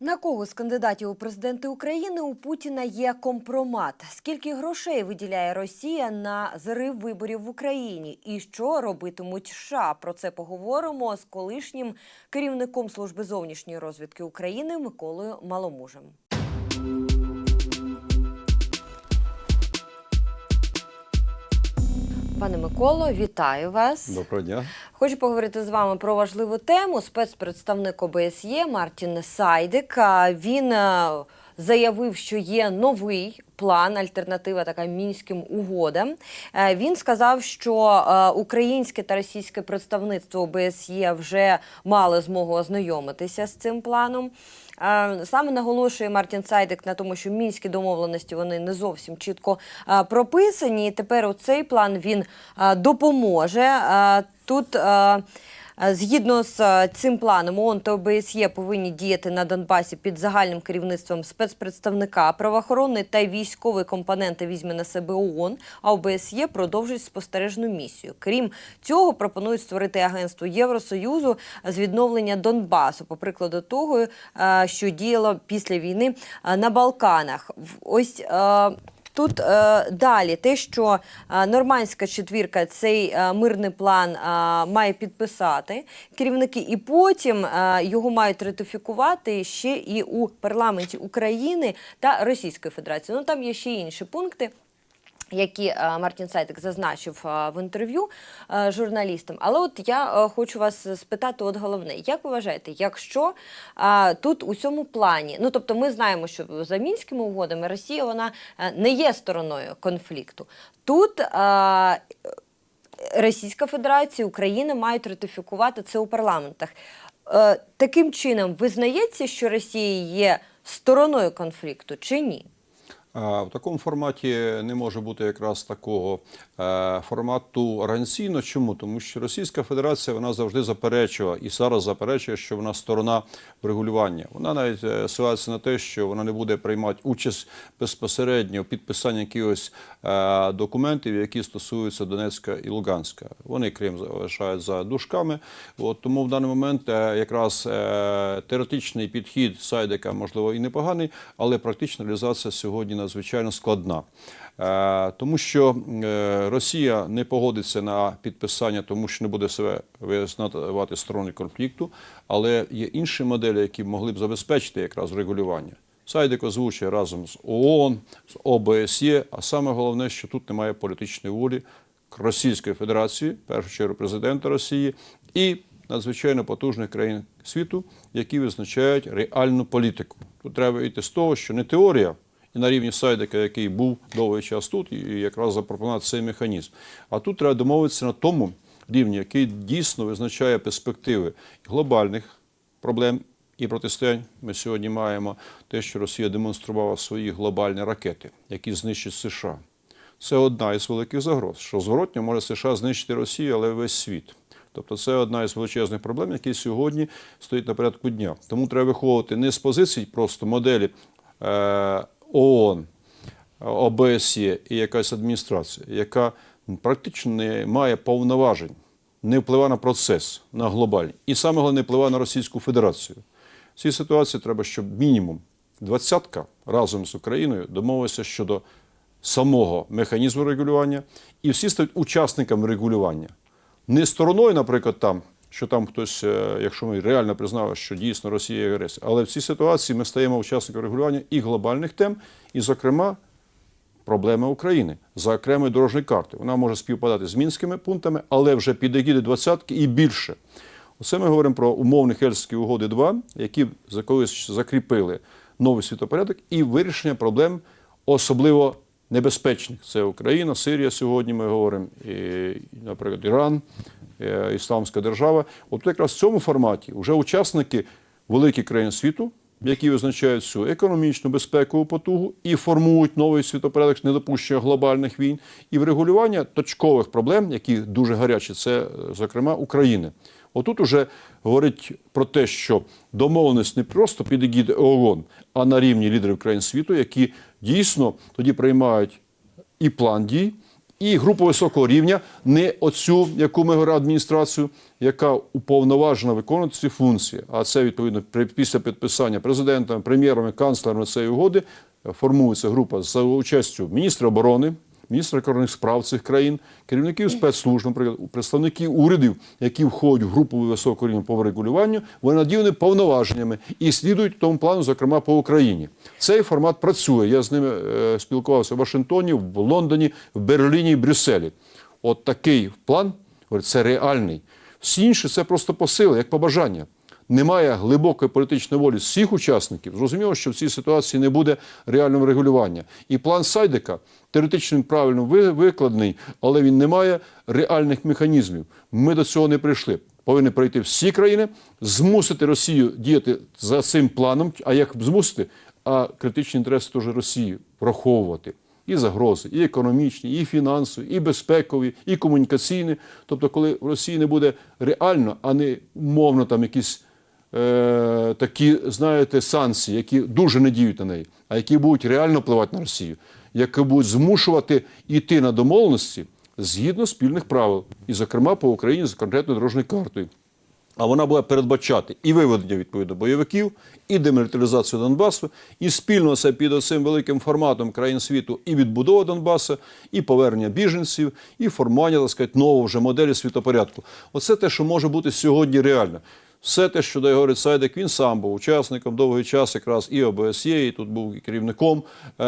На кого з кандидатів у президенти України у Путіна є компромат? Скільки грошей виділяє Росія на зрив виборів в Україні? І що робитимуть США? Про це поговоримо з колишнім керівником служби зовнішньої розвідки України Миколою Маломужем. Пане Миколо, вітаю вас. Доброго дня. Хочу поговорити з вами про важливу тему. Спецпредставник ОБСЄ Мартін Сайдик. Він е, заявив, що є новий план, альтернатива така мінським угодам. Е, Він сказав, що е, українське та російське представництво ОБСЄ вже мали змогу ознайомитися з цим планом. Е, Саме наголошує Мартін Сайдик на тому, що мінські домовленості вони не зовсім чітко прописані. І тепер цей план він допоможе. Тут Згідно з е, цим планом, ООН та ОБСЄ повинні діяти на Донбасі під загальним керівництвом спецпредставника. Правоохоронний та військовий компоненти візьме на себе ООН, а ОБСЄ продовжить спостережну місію. Крім цього, пропонують створити агентство Євросоюзу з відновлення Донбасу, по прикладу того, е, що діяло після війни е, на Балканах. Ось е, Тут е, далі те, що е, нормандська четвірка цей е, мирний план е, має підписати керівники, і потім е, його мають ратифікувати ще і у парламенті України та Російської Федерації. Ну там є ще інші пункти. Які е, Мартін Сайтик зазначив е, в інтерв'ю е, журналістам, але от я хочу вас спитати, от головне, як ви вважаєте, якщо тут у цьому плані, ну тобто ми знаємо, що за мінськими угодами Росія вона не є стороною конфлікту. Тут Російська Федерація, Україна мають ратифікувати це у парламентах. Таким чином визнається, що Росія є стороною конфлікту чи ні? В такому форматі не може бути якраз такого е, формату організаційно. Чому? Тому що Російська Федерація вона завжди заперечувала і зараз заперечує, що вона сторона врегулювання. Вона навіть е, ссилається на те, що вона не буде приймати участь безпосередньо в підписанні якихось е, документів, які стосуються Донецька і Луганська. Вони Крим залишають за дужками. От тому в даний момент якраз теоретичний підхід Сайдика можливо і непоганий, але практична реалізація сьогодні надзвичайно складна. Е, Тому що е, Росія не погодиться на підписання, тому що не буде себе визнавати стороною конфлікту, але є інші моделі, які могли б забезпечити якраз регулювання. Сайдик озвучує разом з ООН, з ОБСЄ, а саме головне, що тут немає політичної волі Російської Федерації, в першу чергу президента Росії, і надзвичайно потужних країн світу, які визначають реальну політику. Тут треба йти з того, що не теорія, і на рівні Сайдика, який був довгий час тут, і якраз запропонувати цей механізм. А тут треба домовитися на тому рівні, який дійсно визначає перспективи глобальних проблем і протистоянь. Ми сьогодні маємо те, що Росія демонструвала свої глобальні ракети, які знищать США. Це одна із великих загроз, що зворотньо може США знищити Росію, але весь світ. Тобто це одна із величезних проблем, які сьогодні стоїть на порядку дня. Тому треба виховувати не з позицій просто моделі е, ООН, ОБСЄ і якась адміністрація, яка практично не має повноважень, не впливає на процес, на глобальний. І саме головне, не впливає на Російську Федерацію. В цій ситуації треба, щоб мінімум двадцятка разом з Україною домовилися щодо самого механізму регулювання, і всі стають учасниками регулювання. Не стороною, наприклад, там, що там хтось, е, якщо ми реально признали, що дійсно Росія є агресія, але в цій ситуації ми стаємо учасниками регулювання і глобальних тем, і, зокрема, проблеми України за окремою дорожньої карти. Вона може співпадати з мінськими пунктами, але вже під егіди двадцятки і більше. Оце ми говоримо про умовні Хельські угоди 2, які колись закріпили новий світопорядок і вирішення проблем особливо небезпечних. Це Україна, Сирія сьогодні ми говоримо, і, наприклад, Іран, Ісламська держава. От якраз в цьому форматі вже учасники великих країн світу, які визначають цю економічну безпекову потугу і формують новий світопорядок недопущення глобальних війн і врегулювання точкових проблем, які дуже гарячі, це, е, зокрема, України. Отут уже говорить про те, що домовленість не просто під егіди ООН, а на рівні лідерів країн світу, які дійсно тоді приймають і план дій, і групу високого рівня, не оцю, яку ми говоримо адміністрацію, яка уповноважена виконувати ці функції. А це відповідно після підписання президентом, прем'єром канцлерами цієї угоди е, формується група за участю міністра оборони. Міністра кордонних справ цих країн, керівників спецслужб, наприклад, представників урядів, які входять в групу високого рівня по регулюванню, вони наділені повноваженнями і слідують тому плану, зокрема по Україні. Цей формат працює. Я з ними е, спілкувався в Вашингтоні, в Лондоні, в Берліні і Брюсселі. От такий план, це реальний. Всі інші це просто посили, як побажання. Немає глибокої політичної волі всіх учасників. Зрозуміло, що в цій ситуації не буде реального регулювання. І план Сайдика теоретично правильно викладений, але він не має реальних механізмів. Ми до цього не прийшли. Повинні пройти всі країни, змусити Росію діяти за цим планом. А як змусити? А критичні інтереси теж Росії враховувати. І загрози, і економічні, і фінансові, і безпекові, і комунікаційні. Тобто, коли в Росії не буде реально, а не умовно там якісь е, такі, знаєте, санкції, які дуже не діють на неї, а які будуть реально впливати на Росію, які будуть змушувати йти на домовленості згідно спільних правил, і, зокрема, по Україні з конкретною дорожньою картою. А вона буде передбачати і виведення відповідно бойовиків, і демілітаризацію Донбасу, і спільно це під цим великим форматом країн світу і відбудова Донбасу, і повернення біженців, і формування, так сказати, нового вже моделі світопорядку. Оце те, що може бути сьогодні реально. Все те, що дає говорить Сайдик, він сам був учасником довгий час, якраз і ОБСЄ, і тут був і керівником е,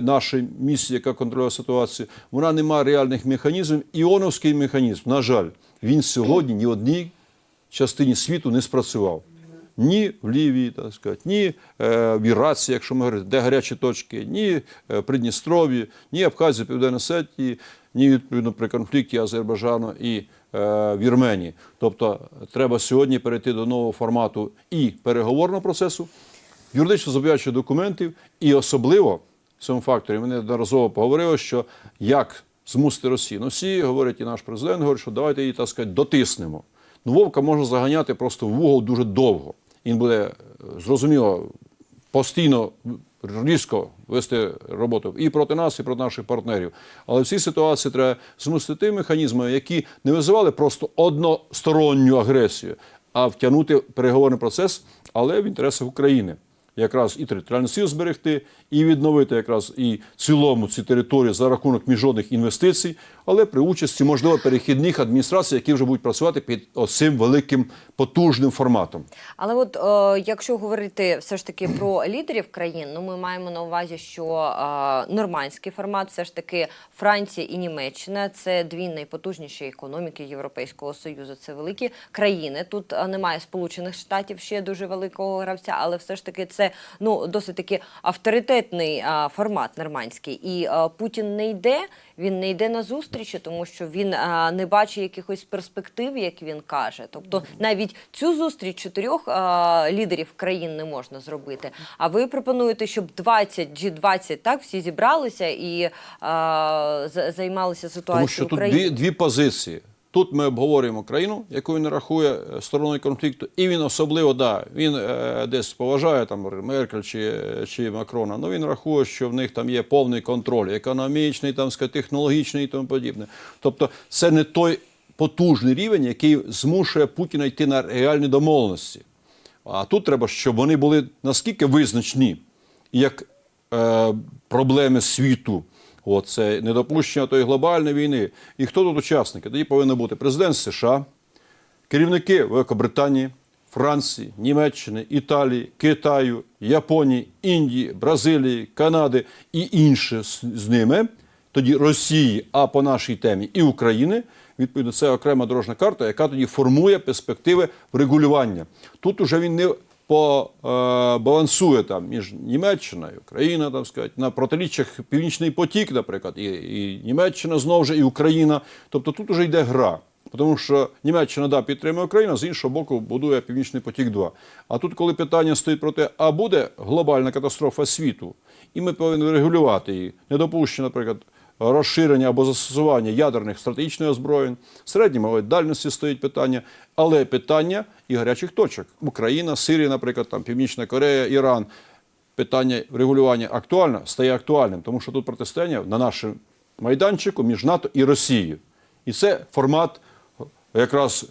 нашої місії, яка контролює ситуацію. Вона не має реальних механізмів. Іоновський механізм, на жаль, він сьогодні ні одній частині світу не спрацював. Ні в Лівії, так сказати, ні е, в Ірації, якщо ми говоримо, де гарячі точки, ні е, в Придністров'ї, ні Абхазії, Південній Сетії, ні відповідно при конфлікті Азербайджану і Вірменії. Тобто треба сьогодні перейти до нового формату і переговорного процесу, юридично зобов'язуючих документів, і особливо в цьому факторі ми неодноразово поговорили, що як змусити Росію. Ну, всі говорять, і наш президент говорить, що давайте її, так сказати, дотиснемо. Ну, Вовка можна заганяти просто в угол дуже довго. Він буде, е, зрозуміло, постійно різко вести роботу і проти нас, і проти наших партнерів. Але в цій ситуації треба змусити ті механізми, які не визивали просто односторонню агресію, а втягнути переговорний процес, але в інтересах України. Якраз і територіальний сил зберегти, і відновити якраз і цілому ці території за рахунок міжнародних інвестицій, але при участі, можливо, перехідних адміністрацій, які вже будуть працювати під оцим великим потужним форматом. Але от е, якщо говорити все ж таки про лідерів країн, ну ми маємо на увазі, що е, нормандський формат, все ж таки Франція і Німеччина це дві найпотужніші економіки Європейського союзу. Це великі країни. Тут е, немає Сполучених Штатів ще дуже великого гравця, але все ж таки це ну досить таки авторитетний е, формат нормандський. І е, Путін не йде. Він не йде на зустрічі, тому що він а, не бачить якихось перспектив, як він каже. Тобто навіть цю зустріч чотирьох а, лідерів країн не можна зробити. А ви пропонуєте, щоб 20 G20 так всі зібралися і а, займалися ситуацією Тому що тут дві, дві позиції. Тут ми обговорюємо країну, яку він рахує е, стороною конфлікту, і він особливо да, він е, десь поважає там Меркель чи, чи Макрона. але він рахує, що в них там є повний контроль, економічний, там технологічний і тому подібне. Тобто, це не той потужний рівень, який змушує Путіна йти на реальні домовленості. А тут треба, щоб вони були наскільки визначні, як е, проблеми світу. От це недопущення тої глобальної війни. І хто тут учасники? Тоді повинен бути президент США, керівники Великобританії, Франції, Німеччини, Італії, Китаю, Японії, Індії, Бразилії, Канади і інші з, ними. Тоді Росії, а по нашій темі і України. Відповідно, це окрема дорожня карта, яка тоді формує перспективи врегулювання. Тут уже він не по, балансує там між Німеччиною, Україна, там сказати, на протиріччях Північний потік, наприклад, і, і Німеччина знову ж і Україна. Тобто тут уже йде гра. Тому що Німеччина да, підтримує Україну, з іншого боку, будує Північний потік 2 А тут, коли питання стоїть про те, а буде глобальна катастрофа світу, і ми повинні регулювати її, недопущення, наприклад, розширення або застосування ядерних стратегічних озброєнь, середньої дальності стоїть питання, але питання і гарячих точок. Україна, Сирія, наприклад, там Північна Корея, Іран. Питання регулювання актуальне стає актуальним, тому що тут протистояння на нашій майданчику між НАТО і Росією. І це формат якраз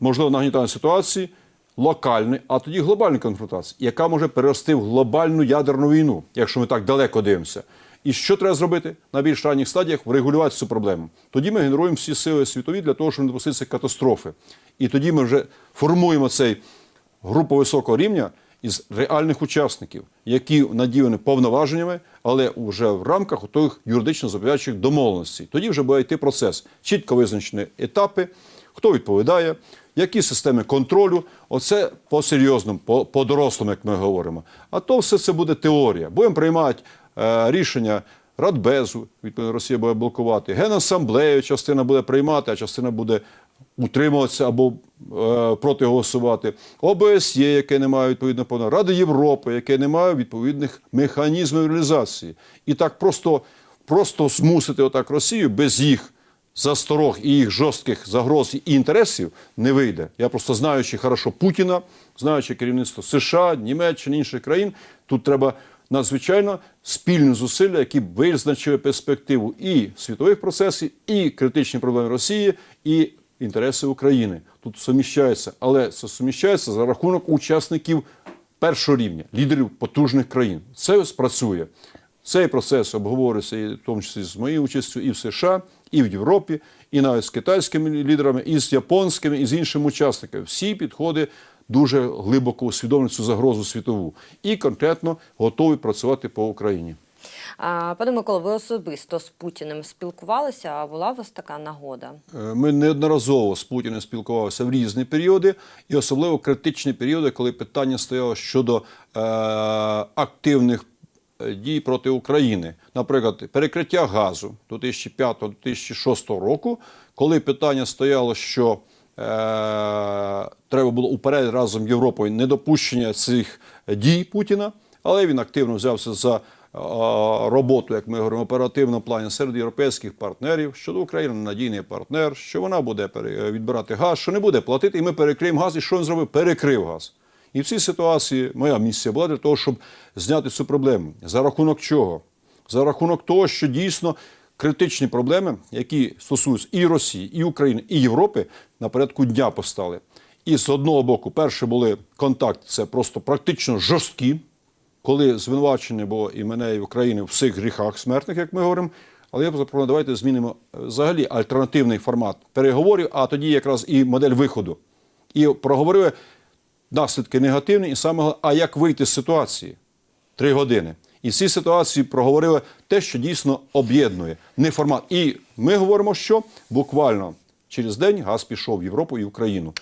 можливо нагнітання ситуації локальної, а тоді глобальної конфронтації, яка може перерости в глобальну ядерну війну, якщо ми так далеко дивимося. І що треба зробити на більш ранніх стадіях? Врегулювати цю проблему. Тоді ми генеруємо всі сили світові для того, щоб не допуститися катастрофи. І тоді ми вже формуємо цей групу високого рівня із реальних учасників, які наділені повноваженнями, але вже в рамках тих юридично зобов'язуючих домовленостей. Тоді вже буде йти процес. Чітко визначені етапи, хто відповідає, які системи контролю. Оце по-серйозному, по- по-дорослому, як ми говоримо. А то все це буде теорія. Будемо приймати рішення Радбезу, відповідно, Росія буде блокувати, Генасамблею частина буде приймати, а частина буде утримуватися або е, проти голосувати. ОБСЄ, яке не має відповідно повного, Ради Європи, яке не має відповідних механізмів реалізації. І так просто, просто змусити отак Росію без їх засторог і їх жорстких загроз і інтересів не вийде. Я просто знаючи хорошо Путіна, знаючи керівництво США, Німеччини, інших країн, тут треба надзвичайно спільні зусилля, які визначили перспективу і світових процесів, і критичні проблеми Росії, і інтереси України. Тут суміщається, але це суміщається за рахунок учасників першого рівня, лідерів потужних країн. Це спрацює. Цей процес обговорюється, і в тому числі з моєю участю, і в США, і в Європі, і навіть з китайськими лідерами, і з японськими, і з іншими учасниками. Всі підходи дуже глибоко усвідомлюють цю загрозу світову і конкретно готові працювати по Україні. Пане Миколо, ви особисто з Путіним спілкувалися? А була у вас така нагода? Е, Ми неодноразово з Путіним спілкувалися в різні періоди, і особливо критичні періоди, коли питання стояло щодо е, активних е, дій проти України. Наприклад, перекриття газу до 2005-2006 року, коли питання стояло, що треба було уперед разом з Європою недопущення цих дій Путіна, але він активно взявся за е, роботу, як ми говоримо, в оперативному плані серед європейських партнерів, що Україна надійний партнер, що вона буде відбирати газ, що не буде платити, і ми перекриємо газ. І що він зробив? Перекрив газ. І в цій ситуації моя місія була для того, щоб зняти цю проблему. За рахунок чого? За рахунок того, що дійсно критичні проблеми, які стосуються і Росії, і України, і Європи, на порядку дня постали. І з одного боку, перше були контакти, це просто практично жорсткі, коли звинувачення було і мене, і України в всіх гріхах смертних, як ми говоримо. Але я б запропонував, давайте змінимо е, взагалі альтернативний формат переговорів, а тоді якраз і модель виходу. І проговорили наслідки негативні, і саме а як вийти з ситуації? Три години. І в цій ситуації проговорили те, що дійсно об'єднує, не формат. І ми говоримо, що буквально через день газ пішов в Європу і Україну.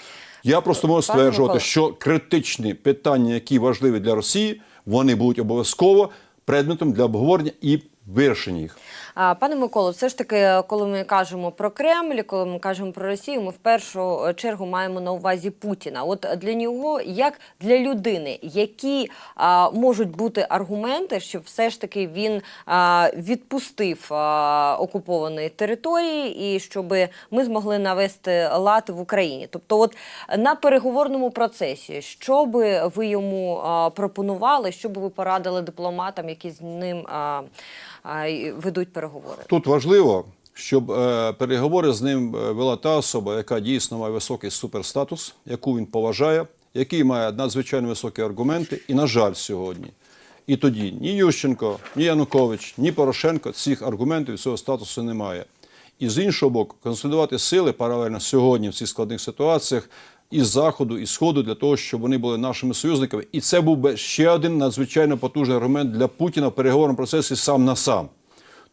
Я просто можу стверджувати, що критичні питання, які важливі для Росії, вони будуть обов'язково предметом для обговорення і вирішення їх. Пане Миколо, все ж таки, коли ми кажемо про Кремль, коли ми кажемо про Росію, ми в першу чергу маємо на увазі Путіна. От для нього, як для людини, які а, можуть бути аргументи, щоб все ж таки він а, відпустив а, окуповані території і щоб ми змогли навести лад в Україні. Тобто, от на переговорному процесі, що би ви йому а, пропонували, що би ви порадили дипломатам, які з ним а, ведуть переговори? Тут важливо, щоб е, переговори з ним вела та особа, яка дійсно має високий суперстатус, яку він поважає, який має надзвичайно високі аргументи. І, на жаль, сьогодні. І тоді ні Ющенко, ні Янукович, ні Порошенко цих аргументів цього статусу немає. І з іншого боку, консолідувати сили паралельно сьогодні в цих складних ситуаціях із заходу і сходу для того, щоб вони були нашими союзниками. І це був би ще один надзвичайно потужний аргумент для Путіна в переговорному процесі сам на сам.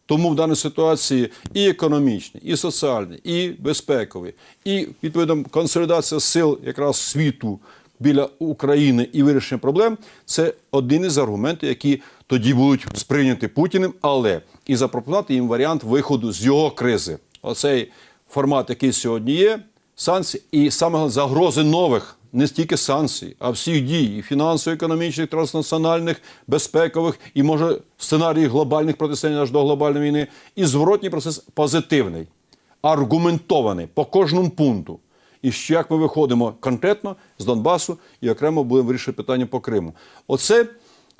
Тому в даній ситуації і економічний, і соціальний, і безпековий, і відповідно консолідація сил якраз світу біля України і вирішення проблем це один із аргументів, які тоді будуть сприйняті Путіним, але і запропонувати їм варіант виходу з його кризи. Оцей формат, який сьогодні є, санкції, і саме загрози нових. Не стільки санкцій, а всіх дій і фінансово-економічних, транснаціональних, безпекових, і може сценарій глобальних протистоянь аж до глобальної війни. І зворотній процес позитивний, аргументований по кожному пункту. І ще як ми виходимо конкретно з Донбасу і окремо будемо вирішувати питання по Криму. Оце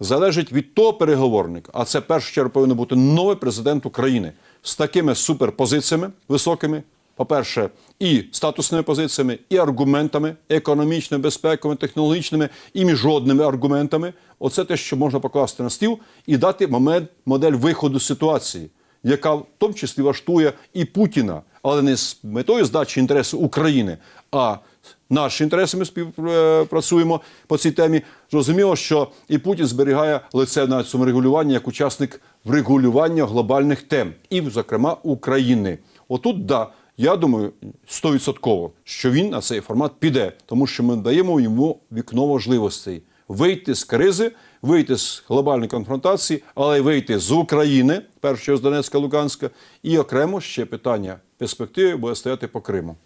залежить від того переговорника. А це першу чергу повинен бути новий президент України з такими суперпозиціями високими. По-перше, і статусними позиціями, і аргументами, економічними, безпековими, технологічними, і міжнародними аргументами. Оце те, що можна покласти на стіл і дати момент, модель виходу з ситуації, яка в тому числі влаштує і Путіна, але не з метою здачі інтересу України, а наші інтереси ми співпрацюємо по цій темі. Зрозуміло, що і Путін зберігає лице на цьому регулюванні як учасник врегулювання глобальних тем, і, зокрема, України. Отут, да, я думаю, стовідсотково, що він на цей формат піде, тому що ми даємо йому вікно можливостей вийти з кризи, вийти з глобальної конфронтації, але вийти з України, першого з Донецька, Луганська, і окремо ще питання перспективи буде стояти по Криму.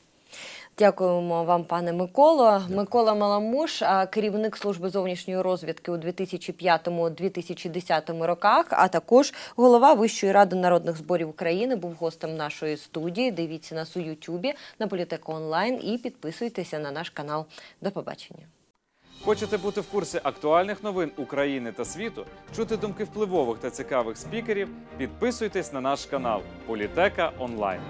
Дякуємо вам, пане Миколо. Микола Маламуш, а, керівник служби зовнішньої розвідки у 2005-2010 роках, а також голова Вищої ради народних зборів України, був гостем нашої студії. Дивіться нас у Ютубі на Політеку онлайн і підписуйтеся на наш канал. До побачення. Хочете бути в курсі актуальних новин України та світу, чути думки впливових та цікавих спікерів? Підписуйтесь на наш канал Політека Онлайн.